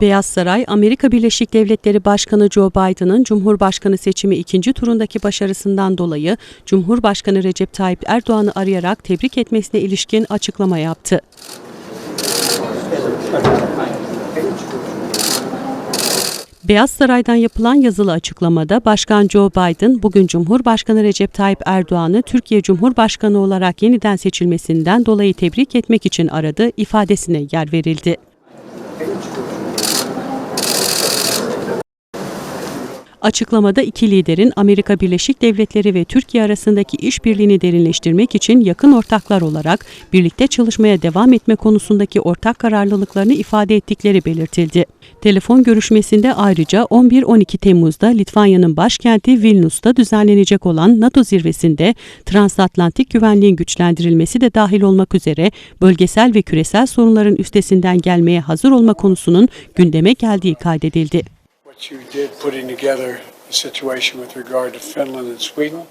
Beyaz Saray, Amerika Birleşik Devletleri Başkanı Joe Biden'ın Cumhurbaşkanı seçimi ikinci turundaki başarısından dolayı Cumhurbaşkanı Recep Tayyip Erdoğan'ı arayarak tebrik etmesine ilişkin açıklama yaptı. Beyaz Saray'dan yapılan yazılı açıklamada Başkan Joe Biden bugün Cumhurbaşkanı Recep Tayyip Erdoğan'ı Türkiye Cumhurbaşkanı olarak yeniden seçilmesinden dolayı tebrik etmek için aradı ifadesine yer verildi. Açıklamada iki liderin Amerika Birleşik Devletleri ve Türkiye arasındaki işbirliğini derinleştirmek için yakın ortaklar olarak birlikte çalışmaya devam etme konusundaki ortak kararlılıklarını ifade ettikleri belirtildi. Telefon görüşmesinde ayrıca 11-12 Temmuz'da Litvanya'nın başkenti Vilnius'ta düzenlenecek olan NATO zirvesinde transatlantik güvenliğin güçlendirilmesi de dahil olmak üzere bölgesel ve küresel sorunların üstesinden gelmeye hazır olma konusunun gündeme geldiği kaydedildi. You did putting together the situation with regard to Finland and Sweden